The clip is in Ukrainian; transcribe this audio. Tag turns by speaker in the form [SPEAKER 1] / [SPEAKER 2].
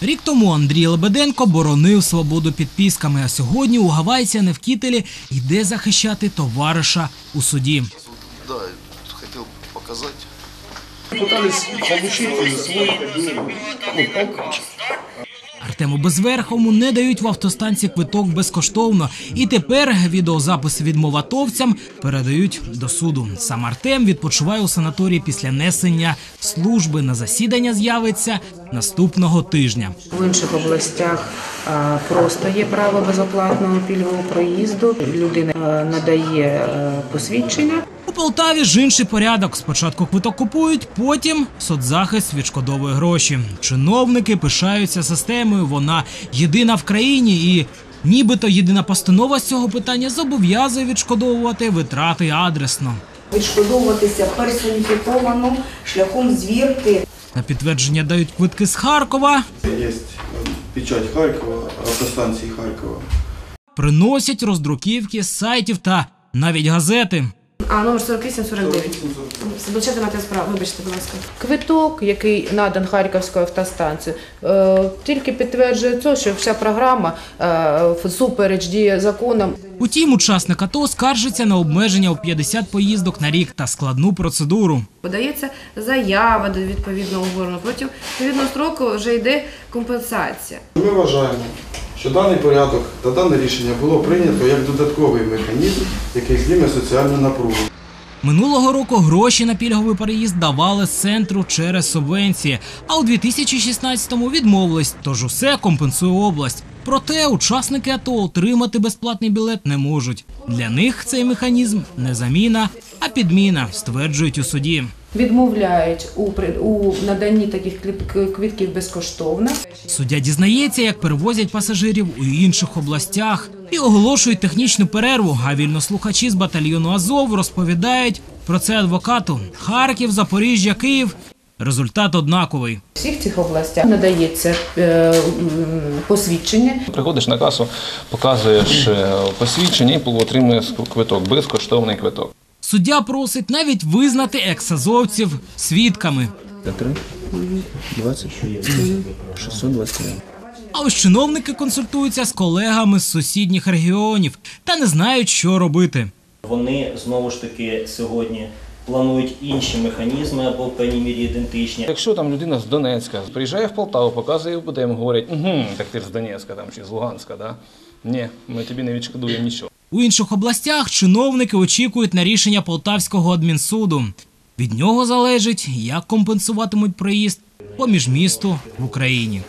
[SPEAKER 1] Рік тому Андрій Лебеденко боронив свободу підписками, а сьогодні у Гавайця Невкітелі йде захищати товариша у суді.
[SPEAKER 2] Да, хотів показати.
[SPEAKER 3] Пытались получить свой ну.
[SPEAKER 1] Артему Безверховому не дають в автостанції квиток безкоштовно. І тепер відеозаписи відмоватовцям передають до суду. Сам Артем відпочиває у санаторії після несення служби. На засідання з'явиться наступного тижня.
[SPEAKER 4] В інших областях просто є право безоплатного пільгового проїзду. Людина надає е, посвідчення.
[SPEAKER 1] У Полтаві ж інший порядок. Спочатку квиток купують, потім соцзахист відшкодовує гроші. Чиновники пишаються системою. Вона єдина в країні і. Нібито єдина постанова з цього питання зобов'язує відшкодовувати витрати адресно.
[SPEAKER 5] відшкодовуватися персоніфіковано шляхом звірки.
[SPEAKER 1] На підтвердження дають квитки з Харкова,
[SPEAKER 6] Є печать Харкова, автостанції Харкова.
[SPEAKER 1] приносять роздруківки з сайтів та навіть газети.
[SPEAKER 7] А номер 4849. Заблочати матеріал справи. Вибачте, будь ласка.
[SPEAKER 4] Квиток, який надан Харківською автостанцією, е, тільки підтверджує це, що вся програма е, всупереч діє законам.
[SPEAKER 1] Утім, учасник АТО скаржиться на обмеження у 50 поїздок на рік та складну процедуру.
[SPEAKER 7] Подається заява до відповідного органу. Протягом відповідного строку вже йде компенсація.
[SPEAKER 6] Ми вважаємо, що даний порядок та дане рішення було прийнято як додатковий механізм, який зніме соціальну напругу.
[SPEAKER 1] Минулого року гроші на пільговий переїзд давали з центру через субвенції, а у 2016-му відмовились, тож усе компенсує область. Проте учасники АТО отримати безплатний білет не можуть. Для них цей механізм не заміна, а підміна, стверджують у суді.
[SPEAKER 4] Відмовляють у, у наданні таких квитків безкоштовно.
[SPEAKER 1] Суддя дізнається, як перевозять пасажирів у інших областях і оголошують технічну перерву. А вільнослухачі з батальйону Азов розповідають про це адвокату. Харків, Запоріжжя, Київ. Результат однаковий.
[SPEAKER 4] У всіх цих областях надається е, посвідчення
[SPEAKER 8] Приходиш на касу, показуєш е, посвідчення і отримуєш квиток, безкоштовний квиток.
[SPEAKER 1] Суддя просить навіть визнати ексазовців свідками.
[SPEAKER 9] 3, 20, 621.
[SPEAKER 1] А ось чиновники консультуються з колегами з сусідніх регіонів та не знають, що робити.
[SPEAKER 10] Вони знову ж таки сьогодні планують інші механізми або в певній мірі ідентичні.
[SPEAKER 8] Якщо там людина з Донецька приїжджає в Полтаву, показує УБД, говорять, угу, так ти ж з Донецька там, чи з Луганська, да? Ні, ми тобі не відшкодуємо нічого.
[SPEAKER 1] У інших областях чиновники очікують на рішення Полтавського адмінсуду. Від нього залежить, як компенсуватимуть проїзд поміж місту в Україні.